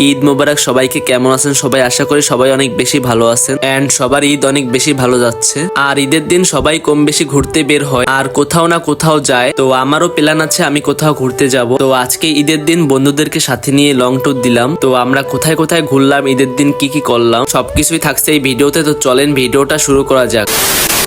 ঈদ মোবারক, সবাইকে কেমন আছেন? সবাই আশা করি সবাই অনেক বেশি ভালো আছেন। এন্ড সবার ঈদ অনেক বেশি ভালো যাচ্ছে। আর ঈদের দিন সবাই কম বেশি ঘুরতে বের হয়। আর কোথাও না কোথাও যায়। তো আমারও প্ল্যান আছে, আমি কোথাও ঘুরতে যাব। তো আজকে ঈদের দিন বন্ধুদেরকে সাথে নিয়ে লং ট্যুর দিলাম। তো আমরা কোথায় কোথায় ঘুরলাম, ঈদের দিন কি কি করলাম, সবকিছুই থাকছে এই ভিডিওতে। তো চলেন ভিডিওটা শুরু করা যাক।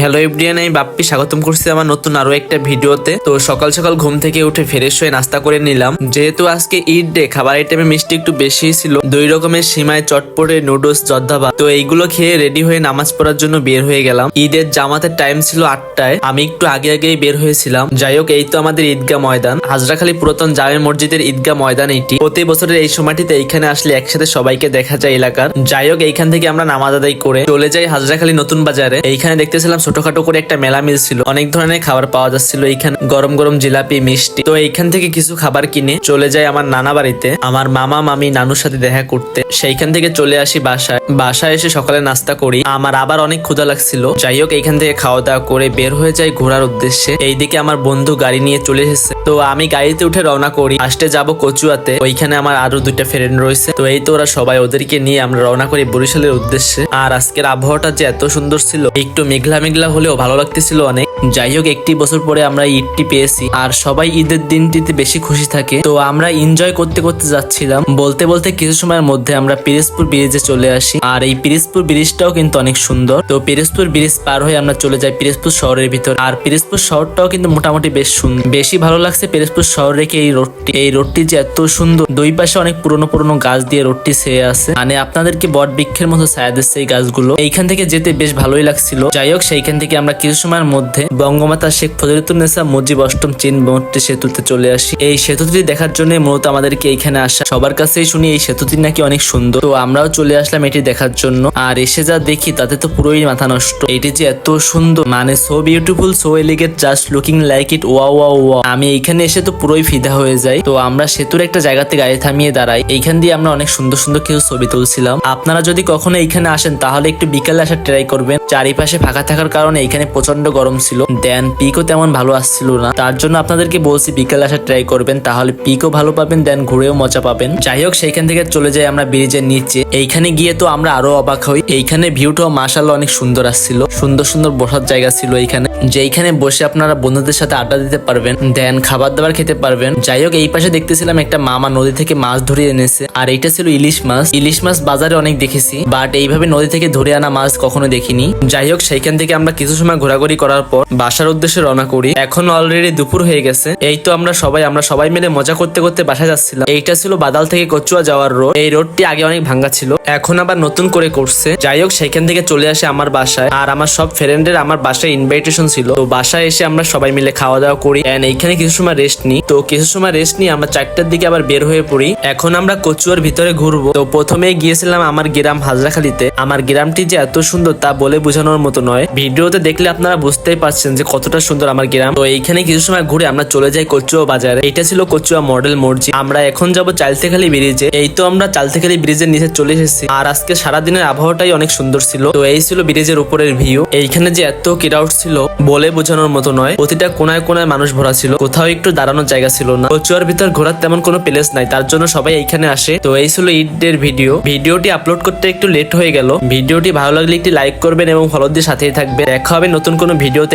হ্যালো এভরিয়ান আমি বাপ্পি স্বাগতম করছি আমার নতুন আরও একটা ভিডিওতে। তো সকাল সকাল ঘুম থেকে উঠে ফ্রেশ হয়ে নাস্তা করে নিলাম। যেহেতু আজকে ঈদ ডে খাবার আইটেমে মিষ্টি একটু বেশি ছিল। দুই রকমের সিমাই চটপটে নুডলস জর্দাবা তো এইগুলো খেয়ে রেডি হয়ে নামাজ পড়ার জন্য বের হয়ে গেলাম। ঈদের জামাতের টাইম ছিল আটটায়। আমি একটু আগে আগেই বের হয়েছিলাম। যাই হোক, এই তো আমাদের ঈদগাহ ময়দান। হাজরাখালী পুরাতন জামে মসজিদের ঈদগাহ ময়দান এটি। প্রতি বছরের এই সময়টিতে এইখানে আসলে একসাথে সবাইকে দেখা যায় এলাকার। যাই হোক, এইখান থেকে আমরা নামাজ আদায় করে চলে যাই হাজরাখালী নতুন বাজারে। এইখানে দেখতেছিলাম ছোটখাটো করে একটা মেলা মিলছিল অনেক ধরনের খাবার পাওয়া যাচ্ছিল। এইখানে গরম গরম জিলাপি, মিষ্টি। তো এইখান থেকে কিছু খাবার কিনে চলে যাই আমার নানা বাড়িতে। আমার মামা, মামি, নানুর সাথে দেখা করতে। সেইখান থেকে চলে আসি বাসায়। বাসায় এসে সকালে নাস্তা করি। আমার আবার অনেক ক্ষুধা লাগছিল। যাই হোক, এইখান থেকে খাওয়া দাওয়া করে বের হয়ে যাই ঘোরার উদ্দেশ্যে। এইদিকে আমার বন্ধু গাড়ি নিয়ে চলে এসেছে। তো আমি গাড়িতে উঠে রওনা করি। আসতে যাব কচুয়াতে। ওইখানে আমার আরও দুইটা ফ্রেন্ড রয়েছে। তো এই তো ওরা সবাই ওদেরকে নিয়ে আমরা রওনা করি বরিশালের উদ্দেশ্যে। আর আজকের আবহাওয়াটা যে এত সুন্দর ছিল, একটু মেঘলা মেঘলা হলেও ভালো লাগতেছিল অনেক। যাই হোক একটি বছর পরে আমরা ঈদটি পেয়েছি। আর সবাই ঈদের দিনটিতে বেশি খুশি থাকে। তো আমরা এনজয় করতে করতে যাচ্ছিলাম। বলতে বলতে কিছু সময়ের মধ্যে আমরা পিরিজপুর ব্রিজে চলে আসি। আর এই পিরিজপুর ব্রিজটাও কিন্তু অনেক সুন্দর। তো পিরিজপুর ব্রিজ পার হয়ে আমরা চলে যাই পিরিজপুর শহরের ভিতর। আর পিরিজপুর শহরটাও কিন্তু মোটামুটি বেশ সুন্দর। বেশি ভালো লাগছে পিরিজপুর শহর রেখে এই রোডটি এই রোডটি যে এত সুন্দর, দুই পাশে অনেক পুরনো পুরনো গাছ দিয়ে রোডটি ছেয়ে আছে। মানে আপনাদেরকে বট বৃক্ষের মতো ছায়া দিচ্ছে এই গাছগুলো। এইখান থেকে যেতে বেশ ভালোই লাগছিল। যাই হোক সেইখান থেকে আমরা কিছু সময়ের মধ্যে বঙ্গমাতা শেখ ফজলতুন্নেসা মুজিব অষ্টম চীন মোট্টি সেতুতে চলে আসি। এই সেতুটি দেখার জন্য মূলত আমাদেরকে এইখানে আসা। সবার কাছেই শুনি এই সেতুটি নাকি অনেক সুন্দর। তো আমরাও চলে আসলাম এটি দেখার জন্য। আর এসে যা দেখি তাতে তো পুরোই মাথা নষ্ট। এটি যে এত সুন্দর মানে so beautiful so elegant just looking like it ওয়া ওয়া ওয়া আমি এইখানে এসে তো পুরোই ফিদা হয়ে যাই। তো আমরা সেতুর একটা জায়গাতে গাড়ি থামিয়ে দাঁড়াই। এইখান দিয়ে আমরা অনেক সুন্দর সুন্দর কিছু ছবি তুলছিলাম। আপনারা যদি কখনো এইখানে আসেন তাহলে একটু বিকালে আসার ট্রাই করবেন। চারিপাশে ফাঁকা থাকার কারণে এইখানে প্রচণ্ড গরম ছিল। দেন পিকও তেমন ভালো আসছিল না। তার জন্য আপনাদেরকে বলছি, বিকালে আসার ট্রাই করবেন, তাহলে পিকও ভালো পাবেন, দেন ঘুরেও মজা পাবেন। যাই হোক, সেইখান থেকে চলে যাই আমরা ব্রিজের নিচে। এইখানে গিয়ে তো আমরা আরও অবাক হই। এইখানে ভিউটাও মাসাল্লাহ অনেক সুন্দর আসছিল। সুন্দর সুন্দর বসার জায়গা ছিল এইখানে। যেইখানে বসে আপনারা বন্ধুদের সাথে আড্ডা দিতে পারবেন, দেন খাবার দাবার খেতে পারবেন। যাই হোক, এই পাশে দেখতেছিলাম একটা মামা নদী থেকে মাছ ধরে এনেছে। আর এইটা ছিল ইলিশ মাছ। ইলিশ মাছ বাজারে অনেক দেখেছি, বাট এইভাবে নদী থেকে ধরে আনা মাছ কখনো দেখিনি। যাই হোক, সেইখান থেকে আমরা কিছু সময় ঘোরাঘুরি করার পর বাসার উদ্দেশ্যে রওনা করি। এখন অলরেডি দুপুর হয়ে গেছে। এই তো আমরা সবাই আমরা সবাই মিলে মজা করতে করতে বাসায় যাচ্ছিলাম। এইটা ছিল বাদাল থেকে কচুয়া যাওয়ার রোড এই রোডটি আগে অনেক ভাঙ্গা ছিল। এখন আবার নতুন করে করছে। যাই হোক, সেখান থেকে চলে আসে আমার বাসায়। আর আমার সব ফ্রেন্ডের আমার বাসায় ইনভাইটেশন ছিল। তো বাসায় এসে আমরা সবাই মিলে খাওয়া দাওয়া করি। এন্ড এইখানে কিছু সময় রেস্ট নিই। তো কিছু সময় রেস্ট নিয়ে আমরা চারটার দিকে আবার বের হয়ে পড়ি। এখন আমরা কচুয়ার ভিতরে ঘুরবো। তো প্রথমে গিয়েছিলাম আমার গ্রাম হাজরাখালিতে। আমার গ্রামটি যে এত সুন্দর তা বলে বোঝানোর মতো নয়। ভিডিওতে দেখলে আপনারা বুঝতেই পারছেন যে কতটা সুন্দর আমার গ্রাম। তো এইখানে কিছু সময় ঘুরে আমরা চলে যাই কচুয়া বাজারে। এটা ছিল কচুয়া মডেল মসজিদ। আমরা এখন যাব চালতেখালি ব্রিজে। এই তো আমরা চালতেখালি ব্রিজের নিচে চলে এসেছি। আর আজকে সারাদিনের আবহাওয়াটাই অনেক সুন্দর ছিল। তো এই ছিল ব্রিজের উপরের ভিউ এইখানে যে এত কিরাউট ছিল, বলে বোঝানোর মতো নয়। প্রতিটা কোনায় কোনায় মানুষ ভরা ছিল। কোথাও একটু দাঁড়ানোর জায়গা ছিল না। কচুয়ার ভিতর ঘোরার তেমন কোনো প্লেস নাই। তার জন্য সবাই এইখানে আসে। তো এই ছিল ঈদের ভিডিও ভিডিওটি আপলোড করতে একটু লেট হয়ে গেল। ভিডিওটি ভালো লাগলে একটি লাইক করবেন এবং ফলো দিয়ে সাথেই থাকবেন। দেখা হবে নতুন কোনো ভিডিওতে